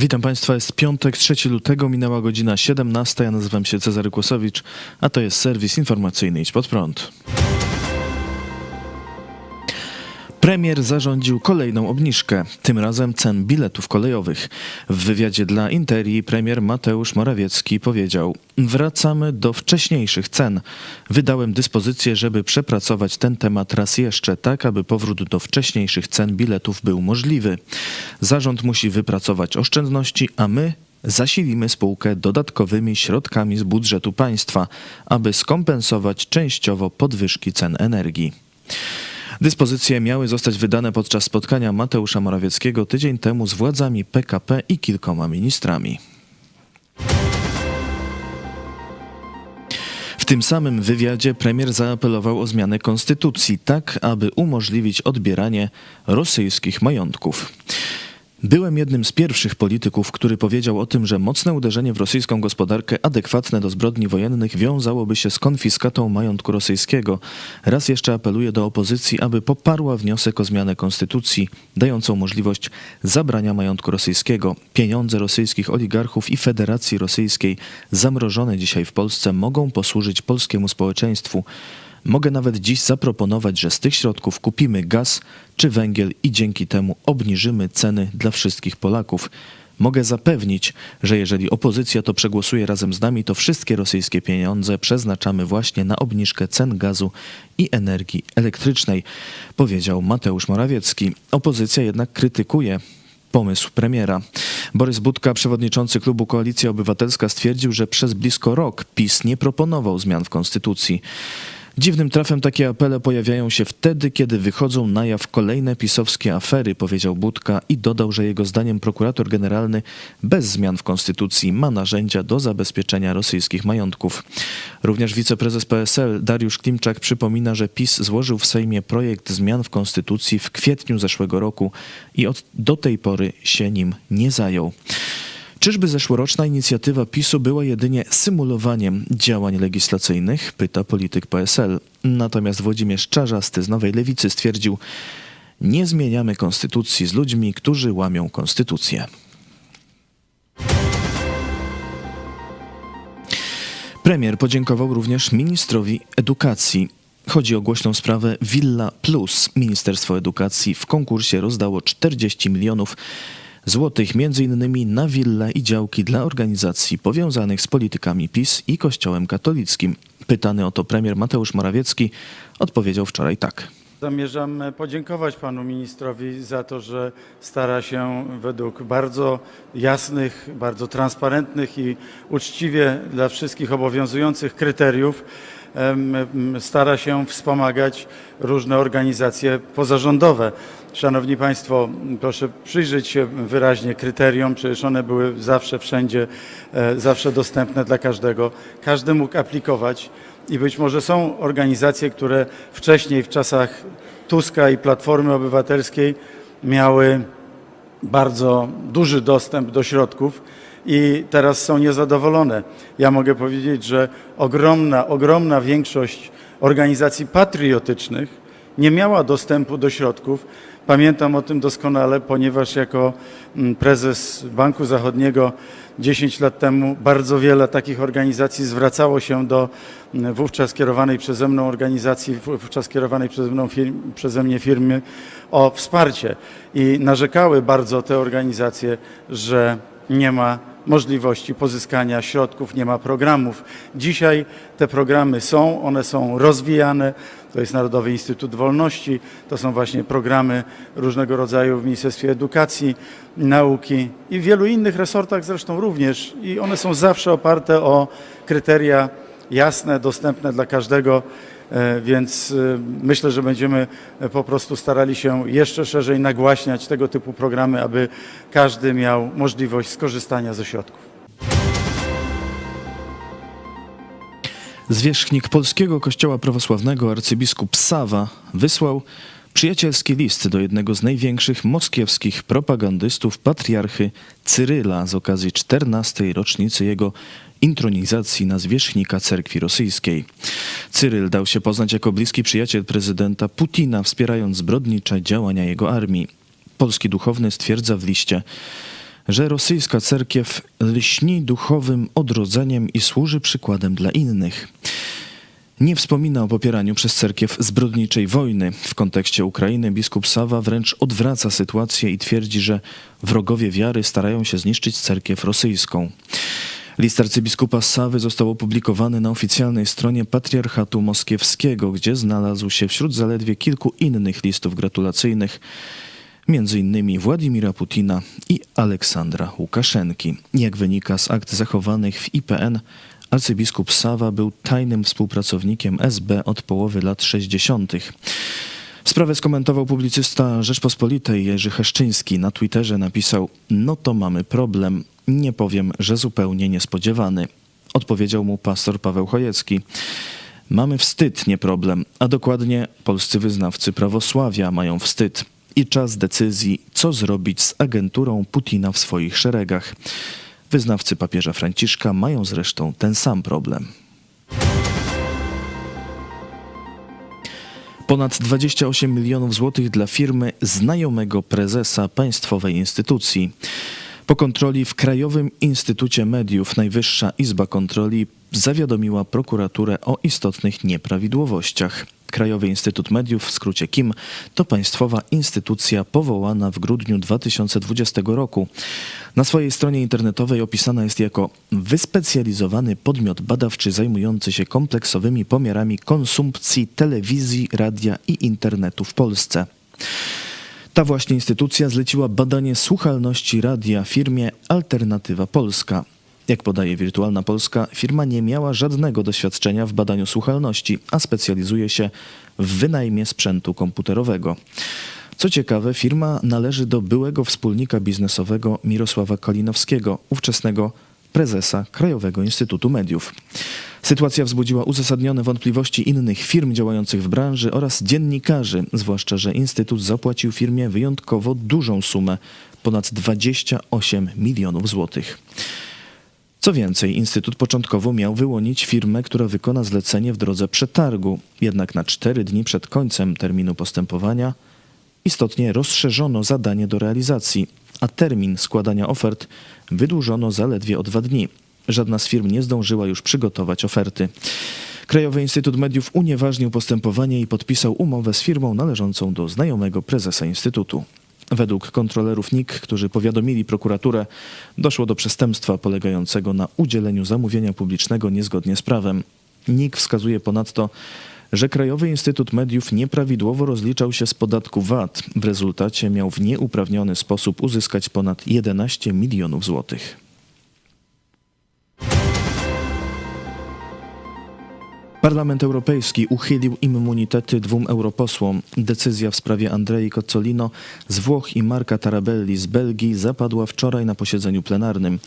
Witam Państwa, jest piątek, 3 lutego, minęła godzina 17. Ja nazywam się Cezary Kłosowicz, a to jest serwis informacyjny Idź Pod Prąd. Premier zarządził kolejną obniżkę, tym razem cen biletów kolejowych. W wywiadzie dla Interii premier Mateusz Morawiecki powiedział: Wracamy do wcześniejszych cen. Wydałem dyspozycję, żeby przepracować ten temat raz jeszcze, tak aby powrót do wcześniejszych cen biletów był możliwy. Zarząd musi wypracować oszczędności, a my zasilimy spółkę dodatkowymi środkami z budżetu państwa, aby skompensować częściowo podwyżki cen energii. Dyspozycje miały zostać wydane podczas spotkania Mateusza Morawieckiego tydzień temu z władzami PKP i kilkoma ministrami. W tym samym wywiadzie premier zaapelował o zmianę konstytucji, tak aby umożliwić odbieranie rosyjskich majątków. Byłem jednym z pierwszych polityków, który powiedział o tym, że mocne uderzenie w rosyjską gospodarkę adekwatne do zbrodni wojennych wiązałoby się z konfiskatą majątku rosyjskiego. Raz jeszcze apeluję do opozycji, aby poparła wniosek o zmianę konstytucji, dającą możliwość zabrania majątku rosyjskiego. Pieniądze rosyjskich oligarchów i Federacji Rosyjskiej zamrożone dzisiaj w Polsce mogą posłużyć polskiemu społeczeństwu. Mogę nawet dziś zaproponować, że z tych środków kupimy gaz czy węgiel i dzięki temu obniżymy ceny dla wszystkich Polaków. Mogę zapewnić, że jeżeli opozycja to przegłosuje razem z nami, to wszystkie rosyjskie pieniądze przeznaczamy właśnie na obniżkę cen gazu i energii elektrycznej, powiedział Mateusz Morawiecki. Opozycja jednak krytykuje pomysł premiera. Borys Budka, przewodniczący klubu Koalicja Obywatelska, stwierdził, że przez blisko rok PiS nie proponował zmian w konstytucji. Dziwnym trafem takie apele pojawiają się wtedy, kiedy wychodzą na jaw kolejne pisowskie afery, powiedział Budka i dodał, że jego zdaniem prokurator generalny bez zmian w konstytucji ma narzędzia do zabezpieczenia rosyjskich majątków. Również wiceprezes PSL Dariusz Klimczak przypomina, że PiS złożył w Sejmie projekt zmian w konstytucji w kwietniu zeszłego roku i od, do tej pory się nim nie zajął. Czyżby zeszłoroczna inicjatywa PiSu była jedynie symulowaniem działań legislacyjnych? Pyta polityk PSL. Natomiast Włodzimierz Czarzasty z Nowej Lewicy stwierdził, nie zmieniamy konstytucji z ludźmi, którzy łamią konstytucję. Premier podziękował również ministrowi edukacji. Chodzi o głośną sprawę Villa Plus. Ministerstwo Edukacji w konkursie rozdało 40 milionów złotych, między innymi na wille i działki dla organizacji powiązanych z politykami PiS i Kościołem katolickim. Pytany o to premier Mateusz Morawiecki odpowiedział wczoraj tak. Zamierzam podziękować panu ministrowi za to, że stara się według bardzo jasnych, bardzo transparentnych i uczciwie dla wszystkich obowiązujących kryteriów stara się wspomagać różne organizacje pozarządowe. Szanowni Państwo, proszę przyjrzeć się wyraźnie kryteriom, przecież one były zawsze, wszędzie, e, zawsze dostępne dla każdego. Każdy mógł aplikować i być może są organizacje, które wcześniej w czasach Tuska i Platformy Obywatelskiej miały bardzo duży dostęp do środków i teraz są niezadowolone. Ja mogę powiedzieć, że ogromna, ogromna większość organizacji patriotycznych nie miała dostępu do środków. Pamiętam o tym doskonale, ponieważ jako mm, prezes Banku Zachodniego 10 lat temu bardzo wiele takich organizacji zwracało się do mm, wówczas kierowanej przeze mną organizacji, wówczas kierowanej przeze, mną firm, przeze mnie firmy o wsparcie i narzekały bardzo te organizacje, że nie ma możliwości pozyskania środków, nie ma programów. Dzisiaj te programy są, one są rozwijane. To jest Narodowy Instytut Wolności, to są właśnie programy różnego rodzaju w Ministerstwie Edukacji, Nauki i w wielu innych resortach zresztą również. I one są zawsze oparte o kryteria jasne, dostępne dla każdego. E, Więc e, myślę, że będziemy e, po prostu starali się jeszcze szerzej nagłaśniać tego typu programy, aby każdy miał możliwość skorzystania ze środków. Zwierzchnik Polskiego Kościoła Prawosławnego arcybiskup Sawa wysłał przyjacielski list do jednego z największych moskiewskich propagandystów patriarchy Cyryla z okazji 14. rocznicy jego intronizacji na zwierzchnika cerkwi rosyjskiej. Cyryl dał się poznać jako bliski przyjaciel prezydenta Putina, wspierając zbrodnicze działania jego armii. Polski duchowny stwierdza w liście, że rosyjska cerkiew lśni duchowym odrodzeniem i służy przykładem dla innych. Nie wspomina o popieraniu przez cerkiew zbrodniczej wojny. W kontekście Ukrainy biskup Sawa wręcz odwraca sytuację i twierdzi, że wrogowie wiary starają się zniszczyć cerkiew rosyjską. List arcybiskupa Sawy został opublikowany na oficjalnej stronie Patriarchatu Moskiewskiego, gdzie znalazł się wśród zaledwie kilku innych listów gratulacyjnych, innymi Władimira Putina i Aleksandra Łukaszenki. Jak wynika z akt zachowanych w IPN, arcybiskup Sawa był tajnym współpracownikiem SB od połowy lat 60. Sprawę skomentował publicysta Rzeczpospolitej Jerzy Heszczyński. Na Twitterze napisał: No to mamy problem. Nie powiem, że zupełnie niespodziewany. Odpowiedział mu pastor Paweł Chojecki. Mamy wstyd, nie problem, a dokładnie polscy wyznawcy prawosławia mają wstyd. I czas decyzji, co zrobić z agenturą Putina w swoich szeregach. Wyznawcy papieża Franciszka mają zresztą ten sam problem. Ponad 28 milionów złotych dla firmy znajomego prezesa państwowej instytucji. Po kontroli w Krajowym Instytucie Mediów Najwyższa Izba Kontroli zawiadomiła prokuraturę o istotnych nieprawidłowościach. Krajowy Instytut Mediów, w skrócie KIM, to państwowa instytucja powołana w grudniu 2020 roku. Na swojej stronie internetowej opisana jest jako wyspecjalizowany podmiot badawczy zajmujący się kompleksowymi pomiarami konsumpcji telewizji, radia i internetu w Polsce. Ta właśnie instytucja zleciła badanie słuchalności radia firmie Alternatywa Polska. Jak podaje Wirtualna Polska, firma nie miała żadnego doświadczenia w badaniu słuchalności, a specjalizuje się w wynajmie sprzętu komputerowego. Co ciekawe, firma należy do byłego wspólnika biznesowego Mirosława Kalinowskiego, ówczesnego prezesa Krajowego Instytutu Mediów. Sytuacja wzbudziła uzasadnione wątpliwości innych firm działających w branży oraz dziennikarzy, zwłaszcza, że Instytut zapłacił firmie wyjątkowo dużą sumę ponad 28 milionów złotych. Co więcej, Instytut początkowo miał wyłonić firmę, która wykona zlecenie w drodze przetargu, jednak na cztery dni przed końcem terminu postępowania istotnie rozszerzono zadanie do realizacji, a termin składania ofert wydłużono zaledwie o dwa dni. Żadna z firm nie zdążyła już przygotować oferty. Krajowy Instytut Mediów unieważnił postępowanie i podpisał umowę z firmą należącą do znajomego prezesa Instytutu. Według kontrolerów NIK, którzy powiadomili prokuraturę, doszło do przestępstwa polegającego na udzieleniu zamówienia publicznego niezgodnie z prawem. NIK wskazuje ponadto, że Krajowy Instytut Mediów nieprawidłowo rozliczał się z podatku VAT. W rezultacie miał w nieuprawniony sposób uzyskać ponad 11 milionów złotych. Parlament Europejski uchylił immunitety dwóm europosłom. Decyzja w sprawie Andrei Cozzolino z Włoch i Marka Tarabelli z Belgii zapadła wczoraj na posiedzeniu plenarnym.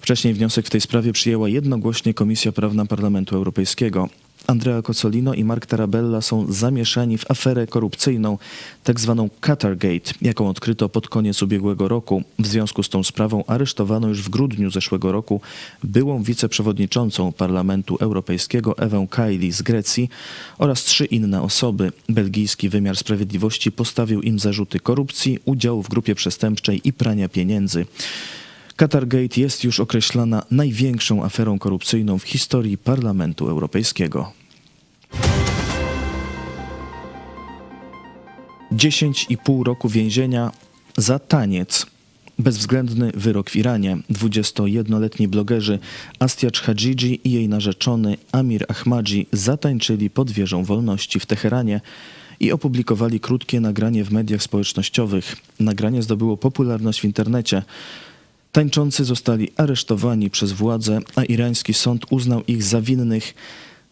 Wcześniej wniosek w tej sprawie przyjęła jednogłośnie Komisja Prawna Parlamentu Europejskiego. Andrea Cozzolino i Mark Tarabella są zamieszani w aferę korupcyjną, tak zwaną Qatargate, jaką odkryto pod koniec ubiegłego roku. W związku z tą sprawą aresztowano już w grudniu zeszłego roku byłą wiceprzewodniczącą Parlamentu Europejskiego Ewę Kaili z Grecji oraz trzy inne osoby. Belgijski wymiar sprawiedliwości postawił im zarzuty korupcji, udziału w grupie przestępczej i prania pieniędzy. Qatargate jest już określana największą aferą korupcyjną w historii Parlamentu Europejskiego. 10,5 roku więzienia za taniec. Bezwzględny wyrok w Iranie. 21-letni blogerzy Astiacz Hadżidzi i jej narzeczony Amir Ahmadzi zatańczyli pod wieżą wolności w Teheranie i opublikowali krótkie nagranie w mediach społecznościowych. Nagranie zdobyło popularność w internecie. Tańczący zostali aresztowani przez władze, a irański sąd uznał ich za winnych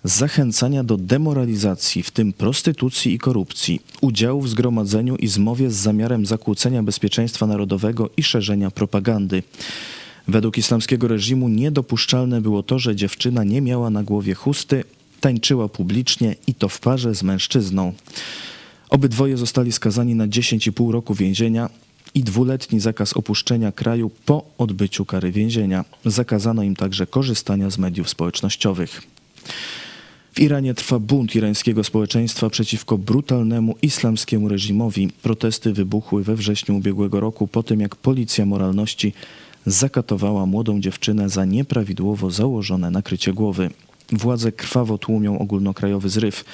zachęcania do demoralizacji, w tym prostytucji i korupcji, udziału w zgromadzeniu i zmowie z zamiarem zakłócenia bezpieczeństwa narodowego i szerzenia propagandy. Według islamskiego reżimu niedopuszczalne było to, że dziewczyna nie miała na głowie chusty, tańczyła publicznie i to w parze z mężczyzną. Obydwoje zostali skazani na 10,5 roku więzienia i dwuletni zakaz opuszczenia kraju po odbyciu kary więzienia. Zakazano im także korzystania z mediów społecznościowych. W Iranie trwa bunt irańskiego społeczeństwa przeciwko brutalnemu islamskiemu reżimowi. Protesty wybuchły we wrześniu ubiegłego roku po tym, jak policja moralności zakatowała młodą dziewczynę za nieprawidłowo założone nakrycie głowy. Władze krwawo tłumią ogólnokrajowy zryw.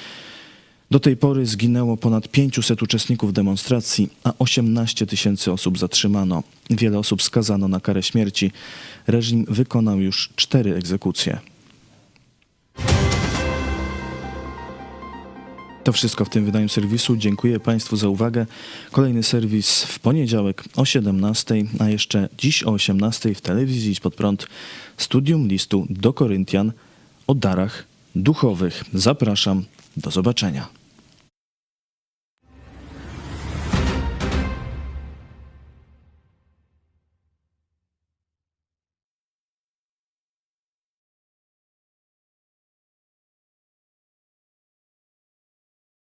Do tej pory zginęło ponad 500 uczestników demonstracji, a 18 tysięcy osób zatrzymano. Wiele osób skazano na karę śmierci. Reżim wykonał już cztery egzekucje. To wszystko w tym wydaniu serwisu. Dziękuję Państwu za uwagę. Kolejny serwis w poniedziałek o 17, a jeszcze dziś o 18 w telewizji Pod Prąd Studium Listu do Koryntian o darach duchowych. Zapraszam. Do zobaczenia.